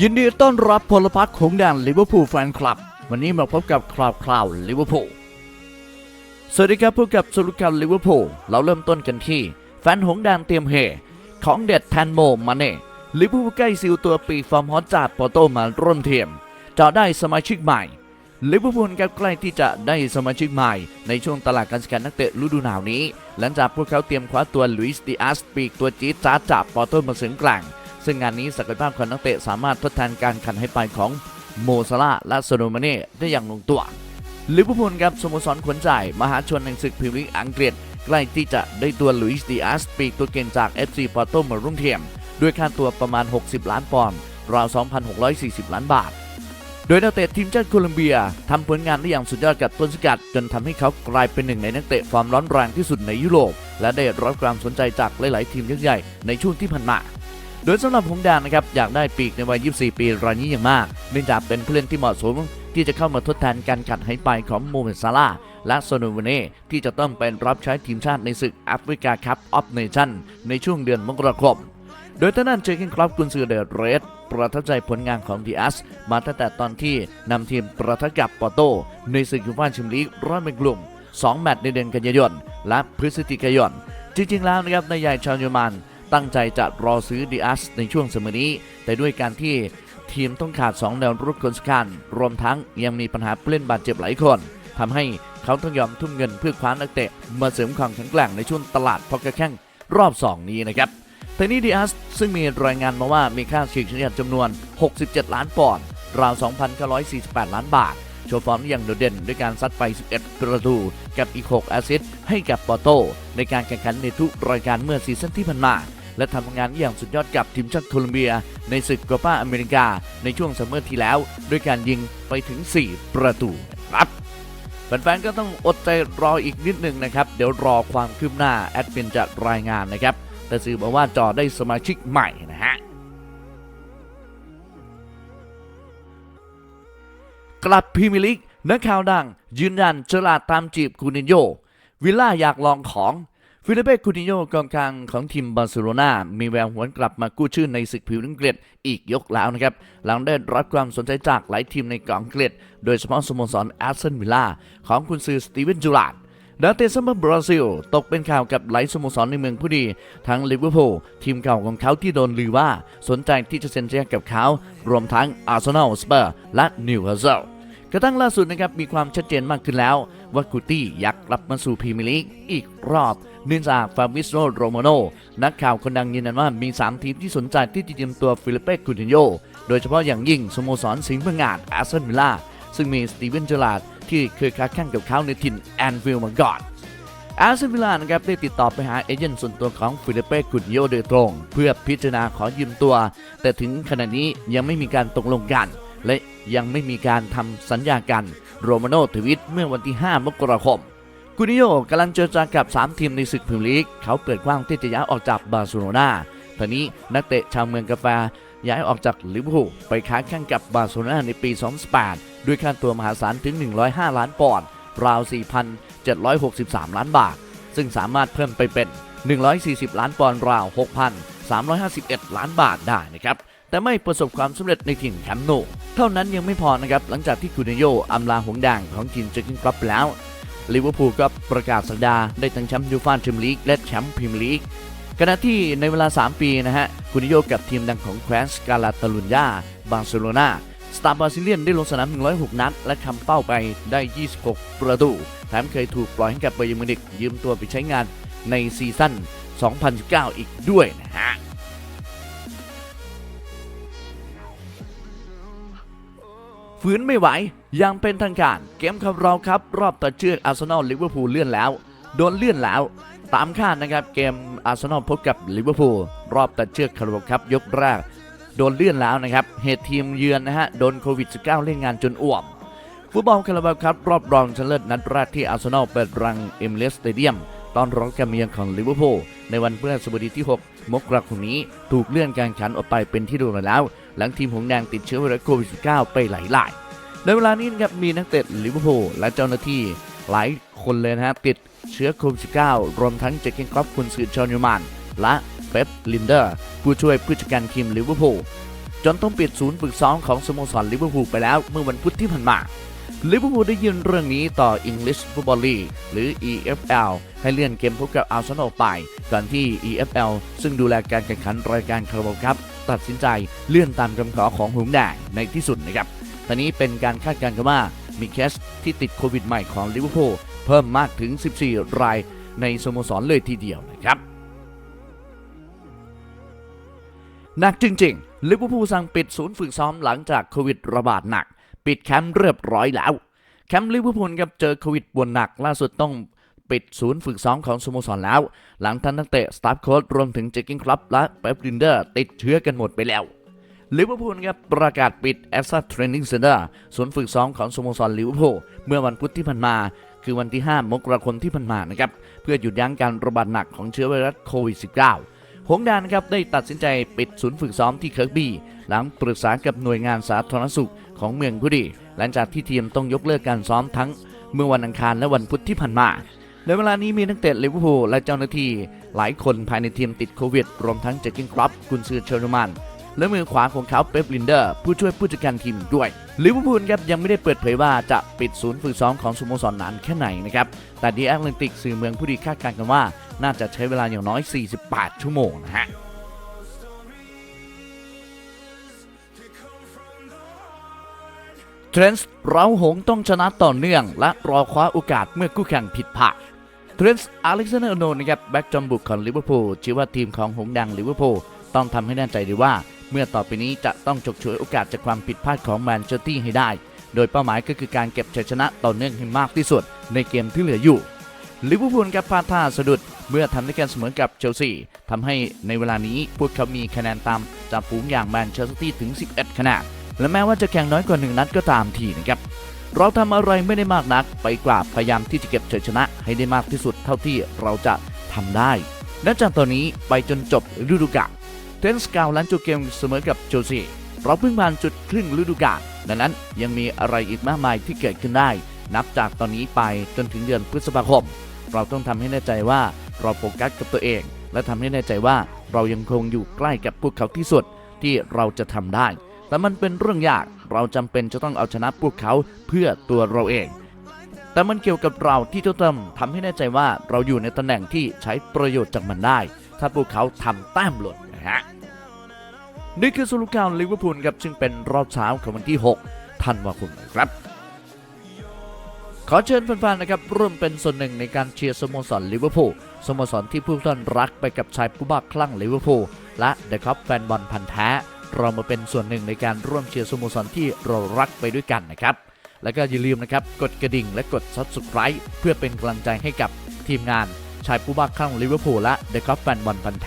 ยินดีต้อนรับพลพรรคของแดนลิเวอร์พูลแฟนคลับ วันนี้มาพบกับคราวคราวลิเวอร์พูลสวัสดีครับพบกับสรุปการลิเวอร์พูลเราเริ่มต้นกันที่ แฟนหงแดงเตรียมเฮของเด็ดแทนโมมาเน่ลิเวอร์พูลใกล้ซิลตัวปีฟอร์มฮอตจากปอโตมาร่วมทีมจะได้สมาชิกใหม่ลิเวอร์พูลครับใกล้ที่จะได้สมาชิกใหม่ในช่วงตลาดการซื้อขายนักเตะฤดูหนาวนี้ หลังจากพวกเขาเตรียมคว้าตัวลุยส์ดิอาสปีกตัวจี๊ดจ้าจากปอโตมาเสริมกลาง ซึ่งงานนี้ศักยภาพของนักเตะสามารถทดแทนการขันให้ไปของโมซาลาและโซโนมาเน่ได้อย่างลงตัวลิเวอร์พูลครับสโมสรขวัญใจมหาชนแห่งศึกพรีเมียร์ลีกอังกฤษ ใกล้ที่จะได้ตัวลุยส์ดิอาสปีกตัวเก่งจาก FC ปอร์โตมาร่วมทียม ด้วยค่าตัวประมาณ 60 ล้านปอนด์ราว 2,640 ล้านบาท โดยนักเตะทีมชาติโคลอมเบียทำผลงานได้อย่างสุดยอดกับต้นสกัด จนทำให้เขากลายเป็นหนึ่งในนักเตะฟอร์มร้อนแรงที่สุดในยุโรป และได้รับความสนใจจากหลาย ๆ ทีมยักษ์ใหญ่ในช่วงที่ผ่านมา โดยสำหรับหงดงนนะครับอยากได้ปีกในวัย 24 ปีรายนี้อย่างมาก เนื่องจากเป็นผู้เล่นที่เหมาะสมที่จะเข้ามาทดแทนการขัดหายไปของโมเมดซาลาและโซโนวเน่ที่จะต้องเป็นรับใช้ทีมชาติในศึกแอฟริกาคัพออฟเนชั่นในช่วงเดือนมกราคมโดยท่านั้นเจอร์เกนครอปกุนซือเดอะเรสประทับใจผลงานของดีอัสมาตั้งแต่ตอนที่นำทีมประทับกับปอโต ในศึกยูฟ่าแชมเปี้ยนลีกรอบเป็นกลุ่ม 2 แมตช์ในเดือนกันยายน และพฤศจิกายน จริงๆแล้วนะครับนายใหญ่ชาวเยอรมัน ตั้งใจจะรอซื้อดีอัสในช่วงเสมอนี้ แต่ด้วยการที่ทีมต้องขาด 2 แนวรุกคนสำคัญรวมทั้งยังมีปัญหาเล่นบาดเจ็บหลายคนทำให้เขาต้องยอมทุ่มเงินเพื่อคว้านักเตะ มาเสริมความแข็งแกร่งในช่วงตลาดพอกระแข่งรอบ 2 นี้นะครับเทนี่ดิอัสซึ่งมีรายงานมาว่ามีค่าฉีกเฉลี่ยจำนวน 67 ล้านปอนด์ราว 2,948 ล้านบาท โชว์ฟอร์มได้อย่างโดดเด่นด้วยการซัดไป 11 ประตู กับอีก 6 แอสซิสต์ให้กับปอร์โต ในการแข่งขันในทุกรายการเมื่อซีซั่นที่ผ่านมา และทำงานอย่างสุดยอดกับทีมชาติโคลอมเบีย ในศึกโกปาอเมริกา ในช่วงซัมเมอร์ที่แล้ว ด้วยการยิงไปถึง 4 ประตูครับแฟนๆก็ต้องอดใจรออีกนิดหนึ่งนะครับ เดี๋ยวรอความคืบหน้าแอดมินจะรายงานนะครับ แต่สื่อบอกว่าจอได้สมาชิกใหม่นะฮะกลับพรีมียร์ลีกนักข่าวดัง ยืนยันเจลาตามจีบคูนินโย วิลล่าอยากลองของ ฟิลิเป้คูนิโยกองกลางของทีมบาร์เซโลนามีแววหวนกลับมากู้ชื่อในศึกผิวอังกฤษอีกยกแล้วนะครับ หลังได้รับความสนใจจากหลายทีมในกอังกฤษ โดยเฉพาะสโมสรแอสตันวิลล่าของคุณซือสตีเวนจูลาดดาเตซัมเมอร์บราซิล ตกเป็นข่าวกับหลายสโมสรในเมืองผู้ดี ทั้งลิเวอร์พูลทีมเก่าของเขาที่โดนลือว่า สนใจที่จะเซ็นสัญญากับเขา รวมทั้งอาร์เซนอลสเปอร์และนิวคาสเซิลกระทั่งล่าสุดนะครับมีความชัดเจนมากขึ้นแล้วว่ากูตี้อยากกลับมาสู่พรีเมียร์ลีกอีกรอบ เนื่องจากฟาบิสโซโรโมโนนักข่าวคนดังยืนยันว่ามี 3 ทีมที่สนใจที่จะยืมตัวฟิลิเป้คูตินโยโดยเฉพาะอย่างยิ่งสโมสรสิงห์พังงาดอาร์เซนวิลล่าซึ่งมีสตีเวนเจอราร์ดที่เคยค้าแข่งกับเขาในถิ่นแอนฟิลด์มาก่อนอาร์เซนวิลล่านะครับได้ติดต่อไปหาเอเจนต์ส่วนตัวของฟิลิเป้กุนโยโดยตรง เพื่อพิจารณาขอยืมตัว แต่ถึงขณะนี้ยังไม่มีการตกลงกัน และยังไม่มีการทำสัญญากัน โรมาโนทวิตเมื่อวันที่ 5 มกราคม กุนิโยกำลังเจรจากับ 3 ทีมในศึกพรีเมียร์ลีก เขาเปิดกว้างที่จะย้ายออกจากบาร์เซโลนาตอนนี้นักเตะชาวเมืองกาแฟย้ายออกจากลิเวอร์พูลไปค้าแข่งกับบาร์เซโลนาในปี 2018 ด้วยค่าตัวมหาศาลถึง 105 ล้านปอนด์ราว 4,763 ล้านบาท ซึ่งสามารถเพิ่มไปเป็น 140 ล้านปอนด์ราว 6,351 ล้านบาทได้นะครับแต่ไม่ประสบความสำเร็จในถิ่นแคมป์โน เท่านั้นยังไม่พอนะครับ หลังจากที่คูเนโยอำลาหงส์แดงของทีมเจอร์กินกลับแล้ว ลิเวอร์พูลก็ประกาศสัญญาได้ทั้งแชมป์ยูฟ่าแชมเปี้ยนลีกและแชมป์พรีเมียร์ลีกขณะที่ในเวลา 3 ปีนะฮะคูนิโยกับทีมดังของแคว้นสกาลาตาลุนยาบาร์เซโลนาสตาร์บราซิเลียนได้ลงสนาม 106 นัด และทำเป้าไปได้ 26 ประตู แถมเคยถูกปล่อยให้กับเบอร์ยูมินิกยืมตัวไปใช้งานในซีซั่น 2019 อีกด้วยนะฮะ ฝืนไม่ไหวยังเป็นทางการเกมขับเราครับ รอบตัดเชือกอาร์เซนอลลิเวอร์พูลเลื่อนแล้ว โดนเลื่อนแล้ว ตามคาดนะครับ เกมอาร์เซนอลพบกับลิเวอร์พูลรอบตัดเชือกคาราบครับยกแรก โดนเลื่อนแล้วนะครับ เหตุทีมเยือนนะฮะ โดนโควิด -19 เล่นงานจนอ่วม ฟุตบอลคาราบครับ รอบรองชนะเลิศนัดแรกที่อาร์เซนอลเปิดรังเอมเรสสเตเดียม ตอนร้องการเมียงของลิเวอร์พูลในวันพฤหัสบดีที่ 6 มกราคมนี้ถูกเลื่อนการแข่งขันออกไปเป็นที่ดูแล้ว หลังทีมหงส์แดงติดเชื้อไวรัสโควิด -19 ไปหลายรายในเวลานี้นะครับมีนักเตะลิเวอร์พูลและเจ้าหน้าที่หลายคนเลยนะฮะติดเชื้อโควิด -19 รวมทั้งเจคเกนครอปคุณซือชอนยูมานและเป๊ปลินเดอร์ ผู้ช่วยผู้จัดการทีมลิเวอร์พูลจนต้องปิดศูนย์ฝึกซ้อมของสโมสรลิเวอร์พูลไปแล้วเมื่อวันพุธที่ผ่านมา ลิเวอร์พูลได้ยืนเรื่องนี้ต่อ English Football League หรือ EFL ให้เลื่อนเกมพบกับอาร์เซนอลไป ก่อนที่ EFL ซึ่งดูแลการแข่งขันรายการคาราบาวครับ ตัดสินใจเลื่อนตามคำขอของหงส์แดงในที่สุดนะครับตอนนี้เป็นการคาดการณ์กันว่ามีเคสที่ติดโควิดใหม่ของลิเวอร์พูลเพิ่มมากถึง 14 รายในสโมสรเลยทีเดียวนะครับหนักจริงๆลิเวอร์พูลสั่งปิดศูนย์ฝึกซ้อมหลังจากโควิดระบาดหนัก ปิดแคมป์เรียบร้อยแล้ว แคมป์ลิเวอร์พูลกับเจอโควิดปวดหนักล่าสุดต้องปิดศูนย์ฝึกซ้อมของสโมสรแล้ว หลังท่านนักเตะสตาฟโค้ชรวมถึงเจคกิ้งคลับและเป๊ปลินเดอร์ติดเชื้อกันหมดไปแล้วลิเวอร์พูลครับประกาศปิดแอสซัตเทรนนิ่งเซ็นเตอร์ศูนย์ฝึกซ้อมของสโมสรลิเวอร์พูลเมื่อวันพุธที่ผ่านมา คือวันที่ 5 มกราคมที่ผ่านมานะครับเพื่อหยุดยั้งการระบาดหนักของเชื้อไวรัสโควิด -19 หงดานครับได้ตัดสินใจปิดศูนย์ฝึกซ้อมที่เคิร์กบี้ หลังปรึกษากับหน่วยงานสาธารณสุขของเมืองพุดี หลังจากที่ทีมต้องยกเลิกการซ้อมทั้งเมื่อวันอังคารและวันพุธที่ผ่านมาในเวลานี้มีนักเตะลิเวอร์พูลและเจ้าหน้าที่หลายคนภายในทีมติดโควิด รวมทั้งเจคกิ้งครับกุนซือเชอร์มัน และมือขวาของเขาเป๊ปลินเดอร์ ผู้ช่วยผู้จัดการทีมด้วยลิเวอร์พูลครับยังไม่ได้เปิดเผยว่าจะปิดศูนย์ฝึกซ้อมของสโมสรนานแค่ไหนนะครับแต่ดีแอตแลนติกสื่อเมืองผู้ดีคาดการณ์กันว่า น่าจะใช้เวลาอย่างน้อย 48 ชั่วโมงนะฮะเทรนส์เราหงต้องชนะต่อเนื่อง และรอคว้าโอกาสเมื่อคู่แข่งผิดพลาดเทรนส์อเล็กซานเดอร์โนนะครับแบ็กจอมบุกของลิเวอร์พูลชี้ว่าทีมของหงส์แดงลิเวอร์พูลต้องทำให้แน่ใจด้ว่า เมื่อต่อไปนี้จะต้องฉกฉวยโอกาสจากความผิดพลาดของแมนเชสเตอร์ให้ได้ โดยเป้าหมายก็คือการเก็บชัยชนะต่อเนื่องให้มากที่สุด ในเกมที่เหลืออยู่ลิเวอร์พูลกับพาท่าสะดุดเมื่อทำได้การเสมอกับเชลซีทำให้ในเวลานี้พวกเขามีคะแนนตามจากฝูงอย่างแมนเชสเตอร์ถึง 11 คะแนนและแม้ว่าจะแข่งน้อยกว่าหนึ่งนัดก็ตามทีนะครับเราทำอะไรไม่ได้มากนัก ไปกว่าพยายามที่จะเก็บชัยชนะให้ได้มากที่สุดเท่าที่เราจะทำได้และจากตอนนี้ไปจนจบฤดูกาล เนส์กาวหลังจบเกมเสมอกับเชลซีเราเพิ่งผ่านจุดครึ่งฤดูกาลดังนั้นยังมีอะไรอีกมากมายที่เกิดขึ้นได้ นับจากตอนนี้ไปจนถึงเดือนพฤษภาคม เราต้องทำให้แน่ใจว่าเราโฟกัสกับตัวเอง และทำให้แน่ใจว่าเรายังคงอยู่ใกล้กับพวกเขาที่สุดที่เราจะทำได้ แต่มันเป็นเรื่องยากเราจำเป็นจะต้องเอาชนะพวกเขาเพื่อตัวเราเอง แต่มันเกี่ยวกับเราที่จะต้องทำให้แน่ใจว่าเราอยู่ในตำแหน่งที่ใช้ประโยชน์จากมันได้ ถ้าพวกเขาทำแต้มหล่น นี่คือสรุปข่าวลิเวอร์พูลครับซึ่งเป็นรอบเช้าของวันที่ 6 ธันวาคมนะครับ ขอเชิญแฟนๆนะครับร่วมเป็นส่วนหนึ่งในการเชียร์สโมสรลิเวอร์พูลสโมสรที่ผู้ท่านรักไปกับชายผู้บ้าคลั่งลิเวอร์พูลและเดอะคัพแฟนบอลพันธ์แท้เรามาเป็นส่วนหนึ่งในการร่วมเชียร์สโมสรที่เรารักไปด้วยกันนะครับ แล้วก็อย่าลืมนะครับกดกระดิ่งและกด Subscribe เพื่อเป็นกำลังใจให้กับทีมงานชายผู้บ้าคลั่งลิเวอร์พูลและเดอะคัพแฟนบอลพันธ์แ